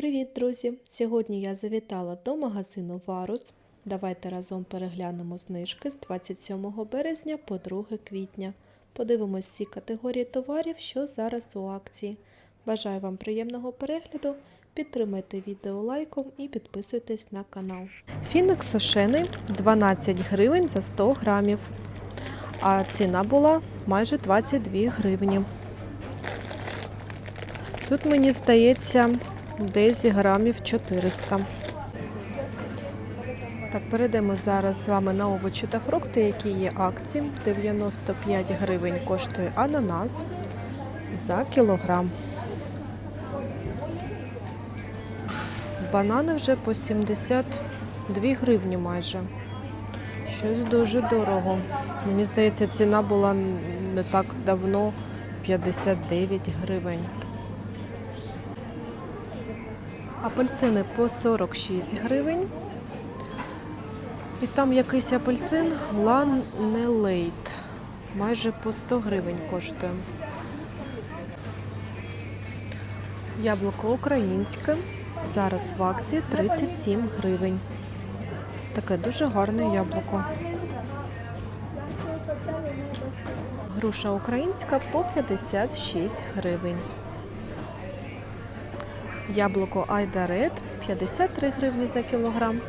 Привіт, друзі! Сьогодні я завітала до магазину Варус. Давайте разом переглянемо знижки з 27 березня по 2 квітня. Подивимось всі категорії товарів, що зараз у акції. Бажаю вам приємного перегляду. Підтримайте відео лайком і підписуйтесь на канал. Фіник сушений 12 гривень за 100 грамів. А ціна була майже 22 гривні. Тут мені здається десь грамів 400. Так, перейдемо зараз з вами на овочі та фрукти, які є акції. 95 гривень коштує ананас за кілограм. Банани вже по 72 гривні майже. Щось дуже дорого. Мені здається, ціна була не так давно 59 гривень. Апельсини по 46 гривень. І там якийсь апельсин Ланнелейт. Майже по 100 гривень коштує. Яблуко українське. Зараз в акції 37 гривень. Таке дуже гарне яблуко. Груша українська по 56 гривень. Яблуко Айдарет 53 гривні за кілограм.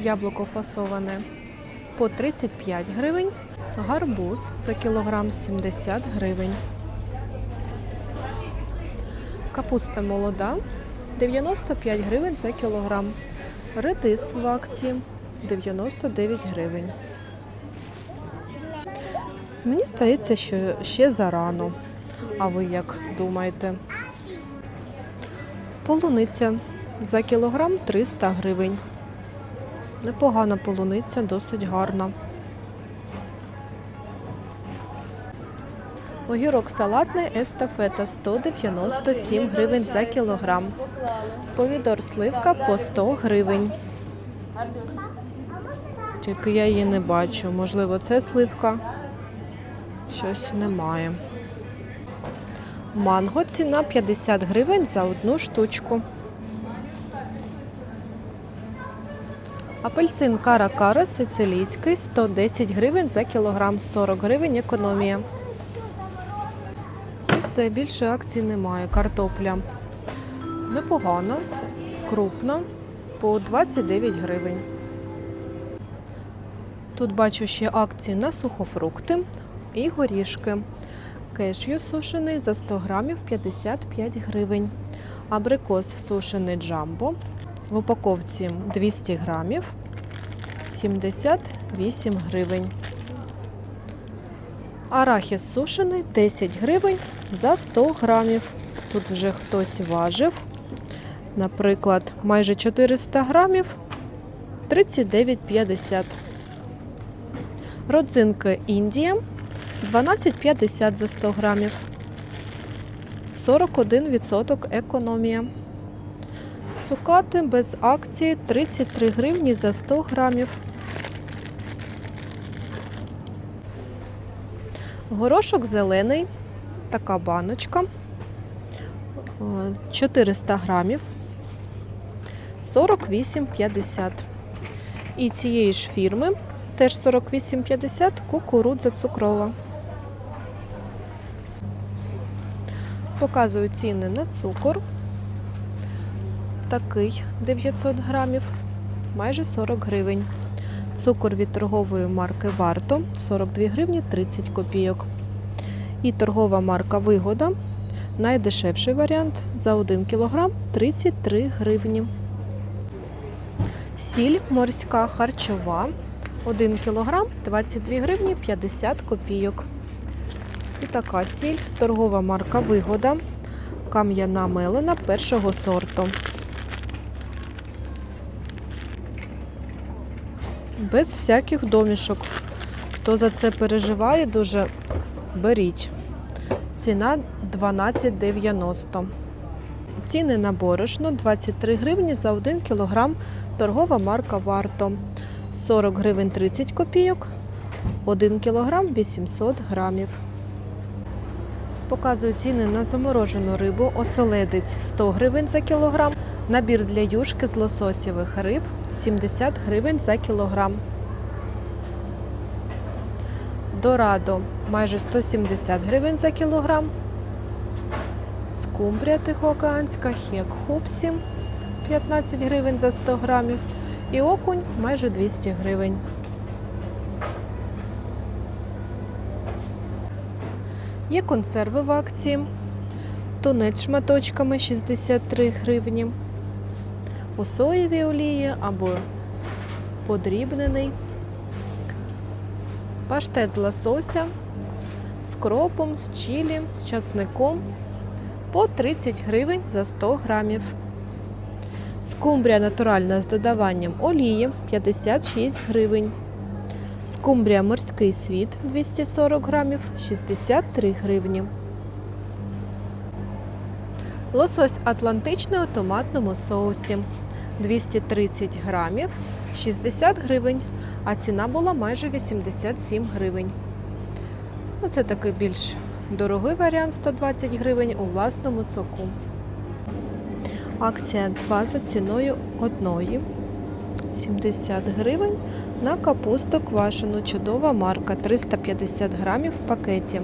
Яблуко фасоване по 35 гривень. Гарбуз за кілограм 70 гривень. Капуста молода 95 гривень за кілограм. Редис в акції 99 гривень. Мені здається, що ще зарано. А ви як думаєте? Полуниця за кілограм 300 гривень. Непогана полуниця, досить гарна. Огірок салатний естафета 197 гривень за кілограм. Помідор сливка по 100 гривень. Тільки я її не бачу. Можливо, це сливка. Щось немає. Манго ціна 50 гривень за одну штучку. Апельсин кара-кара сицилійський 110 гривень за кілограм, 40 гривень економія. І все, більше акцій немає. Картопля непогана, крупна, по 29 гривень. Тут бачу ще акції на сухофрукти і горішки. Кешю сушений за 100 грамів 55 гривень. Абрикос сушений джамбо в упаковці 200 грамів 78 гривень. Арахіс сушений 10 гривень за 100 грамів. Тут вже хтось важив. Наприклад, майже 400 грамів 39,50. Родзинки Індія 12,50 за 100 грамів. 41% економія. Цукати без акції 33 гривні за 100 грамів. Горошок зелений. Така баночка. Е, 400 грамів. 48,50. І цієї ж фірми теж 48,50 кукурудза цукрова. Показую ціни на цукор. Такий 900 грамів, майже 40 гривень. Цукор від торгової марки Варто 42 гривні 30 копійок. І торгова марка Вигода. Найдешевший варіант за 1 кг 33 гривні. Сіль морська харчова 1 кг 22 гривні 50 копійок. Така сіль, торгова марка Вигода, кам'яна мелена першого сорту. Без всяких домішок. Хто за це переживає, дуже беріть. Ціна 12,90. Ціни на борошно 23 гривні за 1 кг. Торгова марка Варто. 40 гривень 30 копійок, 1 кг 800 грамів. Показую ціни на заморожену рибу. Оселедець 100 гривень за кілограм. Набір для юшки з лососєвих риб 70 гривень за кілограм. Дорадо майже 170 гривень за кілограм. Скумбрія тихоокеанська, хек хупсі 15 гривень за 100 грамів. І окунь майже 200 гривень. Є консерви в акції. Тунець шматочками 63 гривні. У олії або подрібнений. Паштет з лосося з кропом, з чилі, з часником по 30 гривень за 100 грамів. Скумбрія натуральна з додаванням олії 56 гривень. Скумбрія морський світ 240 грамів 63 гривні. Лосось атлантичний у томатному соусі 230 грамів 60 гривень, а ціна була майже 87 гривень. Ну, це такий більш дорогий варіант 120 гривень у власному соку. Акція 2 за ціною одної 70 гривень на капусту квашену. Чудова марка 350 грамів в пакеті.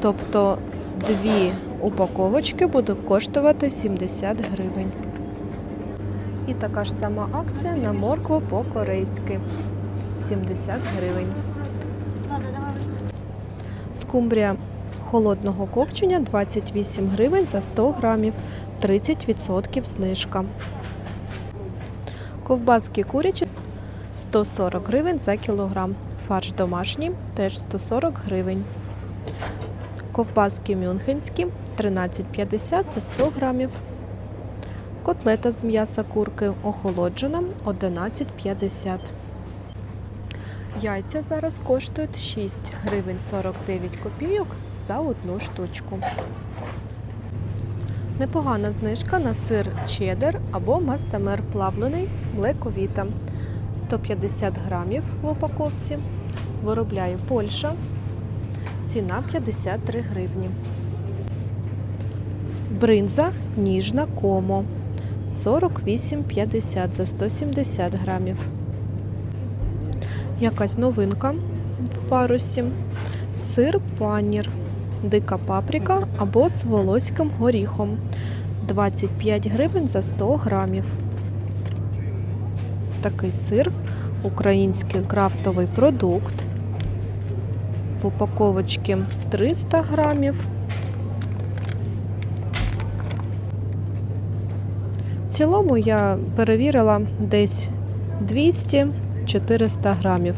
Тобто дві упаковочки будуть коштувати 70 гривень. І така ж сама акція на моркву по-корейськи 70 гривень. Скумбрія холодного копчення 28 гривень за 100 грамів, 30% знижка. Ковбаски курячі 140 гривень за кілограм. Фарш домашній теж 140 гривень. Ковбаски мюнхенські 13,50 за 100 грамів. Котлета з м'яса курки охолоджена 11,50. Яйця зараз коштують 6 гривень 49 копійок за одну штучку. Непогана знижка на сир чеддер або мастамер плавлений млековіта. 150 грамів в упаковці. Виробляє Польща. Ціна 53 гривні. Бринза ніжна комо 48,50 за 170 грамів. Якась новинка в парусі. Сир панір, дика паприка або з волоським горіхом. 25 гривень за 100 грамів. Такий сир, український крафтовий продукт. В упаковочці 300 грамів. В цілому я перевірила десь 200-400 грамів.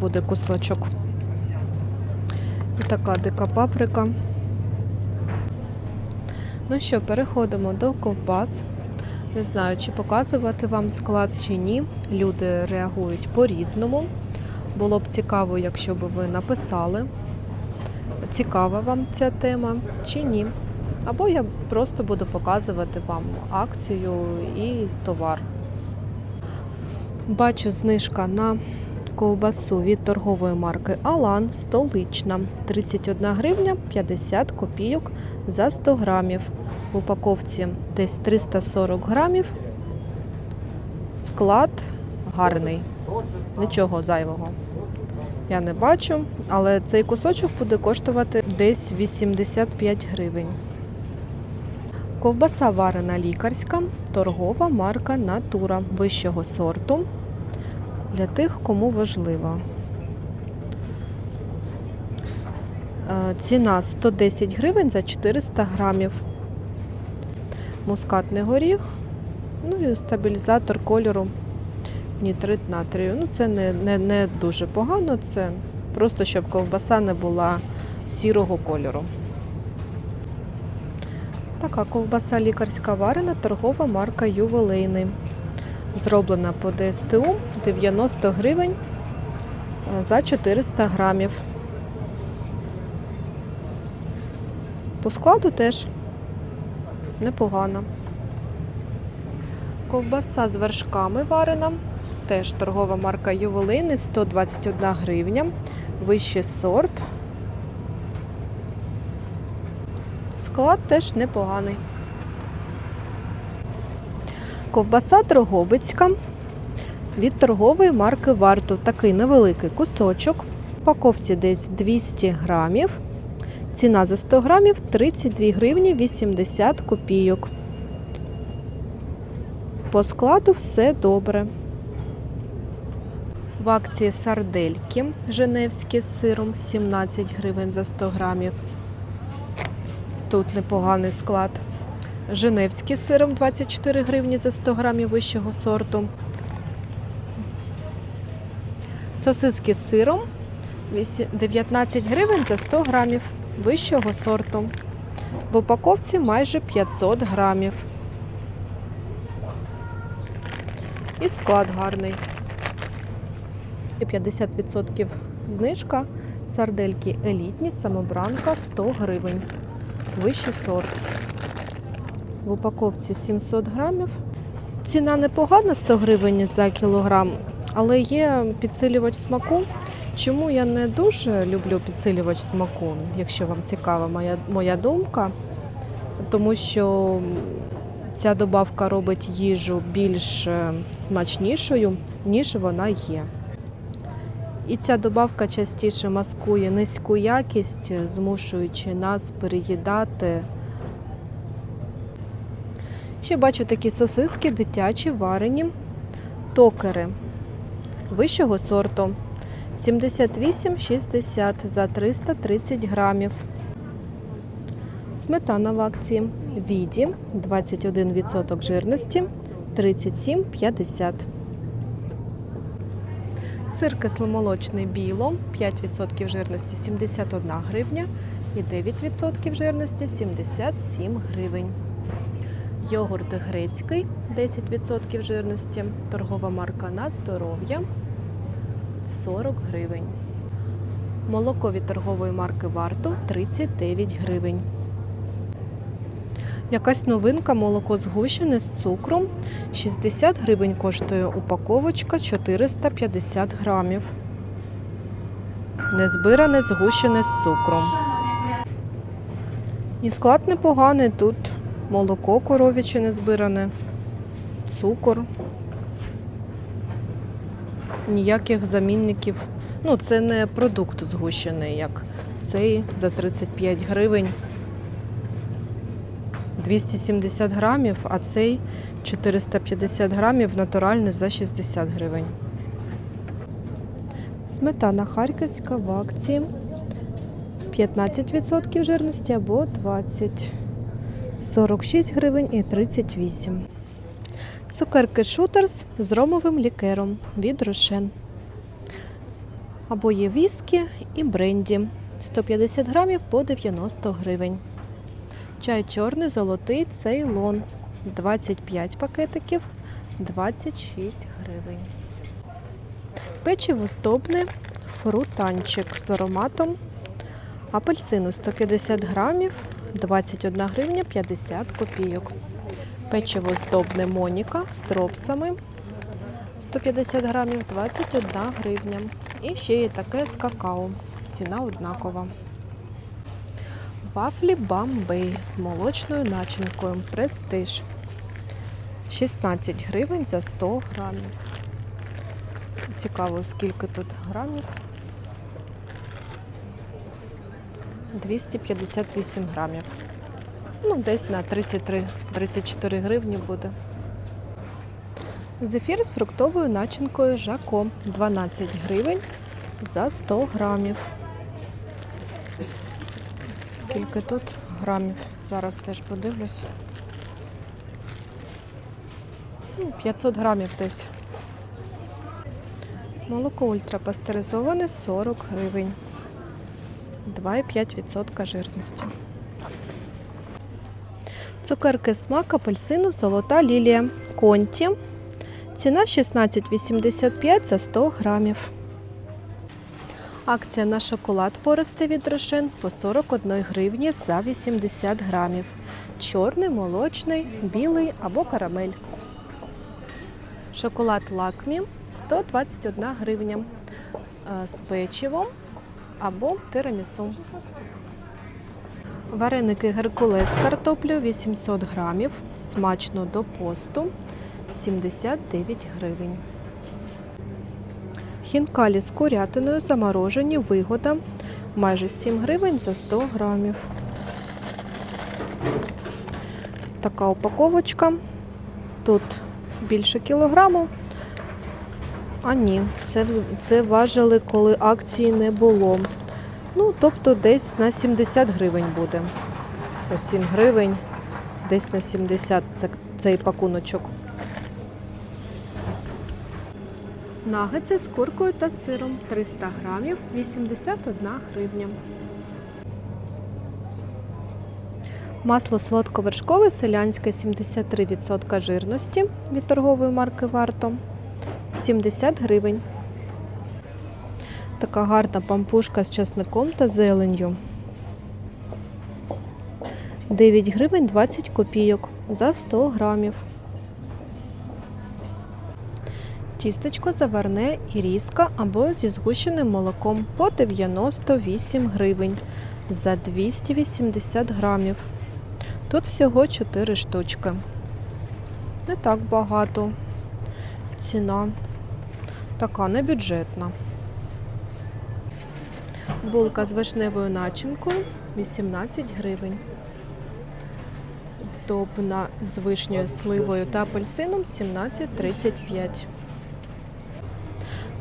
Буде кусочок. І така дика паприка. Ну що, переходимо до ковбас. Не знаю, чи показувати вам склад чи ні. Люди реагують по-різному. Було б цікаво, якщо б ви написали, цікава вам ця тема чи ні. Або я просто буду показувати вам акцію і товар. Бачу знижка на ковбасу від торгової марки Алан столична 31 гривня 50 копійок за 100 грамів. В упаковці десь 340 грамів. Склад гарний, нічого зайвого. Я не бачу, але цей кусочок буде коштувати десь 85 гривень. Ковбаса варена лікарська, торгова марка Натура вищого сорту для тих, кому важливо. Е, Ціна 110 гривень за 400 грамів. Мускатний горіх, ну і стабілізатор кольору нітрит натрію. Ну, це не, не, не дуже погано, це просто щоб ковбаса не була сірого кольору. Така ковбаса лікарська варена, торгова марка Ювелейний. Зроблена по ДСТУ 90 гривень е, за 400 грамів. По складу теж непогано. Ковбаса з вершками варена. Теж торгова марка Ювелейний 121 гривня. Вищий сорт. Склад теж непоганий. Ковбаса Дрогобицька від торгової марки Варту. Такий невеликий кусочок. В упаковці десь 200 грамів. Ціна за 100 грамів 32 гривні 80 копійок. По складу все добре. В акції сардельки женевські з сиром 17 гривень за 100 грамів. Тут непоганий склад. Женевський сиром 24 гривні за 100 грамів вищого сорту. Сосиски з сиром 19 гривень за 100 грамів вищого сорту. В упаковці майже 500 грамів. І склад гарний. І 50% знижка. Сардельки елітні, самобранка 100 гривень. Вищий сорт. В упаковці 700 грамів. Ціна непогана 100 гривень за кілограм, але є підсилювач смаку. Чому я не дуже люблю підсилювач смаку, якщо вам цікава моя, моя думка, тому що ця добавка робить їжу більш е, смачнішою, ніж вона є. І ця добавка частіше маскує низьку якість, змушуючи нас переїдати. Ще бачу такі сосиски дитячі, варені, токери вищого сорту. 78,60 за 330 грамів. Сметана в акції. Віді 21% жирності 37,50. Сир кисломолочний біло 5% жирності 71 гривня і 9% жирності 77 гривень. Йогурт грецький 10% жирності. Торгова марка на здоров'я 40 гривень. Молоко від торгової марки варто 39 гривень. Якась новинка молоко згущене з цукром. 60 гривень коштує упаковочка 450 грамів. Незбиране згущене з цукром. І склад непоганий. Тут молоко коров'яче незбиране, цукор. Ніяких замінників. Ну, це не продукт згущений, як цей за 35 гривень. 270 грамів, а цей 450 грамів натуральний за 60 гривень. Сметана харківська в акції 15% жирності або 20, 46 гривень і 38. Цукерки Шутерс з ромовим лікером від Рошен. Або є віскі і бренді 150 грамів по 90 гривень. Чай чорний золотий цейлон 25 пакетиків 26 гривень. Печиво здобне фрутанчик з ароматом апельсину 150 грамів 21 гривня 50 копійок. Печиво здобне Моніка з тропсами 150 грамів 21 гривня. І ще є таке з какао. Ціна однакова. Вафлі Бамбей з молочною начинкою. Престиж. 16 гривень за 100 грамів. Цікаво, скільки тут грамів. 258 грамів. Ну, десь на 33-34 гривні буде. Зефір з фруктовою начинкою Жако 12 гривень за 100 грамів. Скільки тут грамів? Зараз теж подивлюсь. Ну, 500 грамів десь. Молоко ультрапастеризоване 40 гривень. 2,5% жирності. Цукерки смак апельсину золота лілія. Конті. Ціна 16,85 за 100 грамів. Акція на шоколад порости від Рошен по 41 гривні за 80 грамів. Чорний, молочний, білий або карамель. Шоколад лакмі 121 гривня е, з печивом або тирамісу. Вареники Геркулес з картоплею 800 грамів. Смачно до посту 79 гривень. Хінкалі з курятиною заморожені вигода майже 7 гривень за 100 грамів. Така упаковочка. Тут більше кілограму. А ні, це, це важили, коли акції не було. Ну, тобто десь на 70 гривень буде. Ось 7 гривень, десь на 70 це, цей пакуночок. Нагетси з куркою та сиром 300 грамів, 81 гривня. Масло солодковершкове селянське 73% жирності від торгової марки Варто 70 гривень. Така гарна пампушка з часником та зеленню. 9 гривень 20 копійок за 100 грамів. Тістечко заварне і різка або зі згущеним молоком по 98 гривень за 280 грамів. Тут всього 4 штучки. Не так багато. Ціна така небюджетна. Булка з вишневою начинкою 18 гривень. Здобна з вишнею, сливою та апельсином 17,35.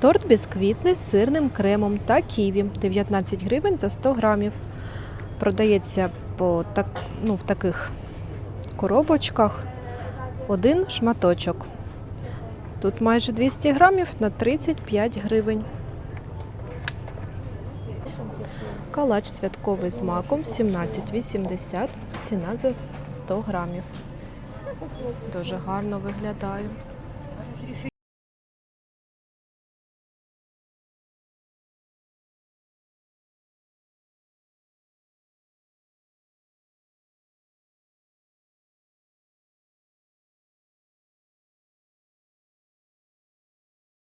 Торт бісквітний з сирним кремом та ківі 19 гривень за 100 грамів. Продається по так, ну, в таких коробочках один шматочок. Тут майже 200 грамів на 35 гривень. Калач святковий з маком 17,80. Ціна за 100 грамів. Дуже гарно виглядає.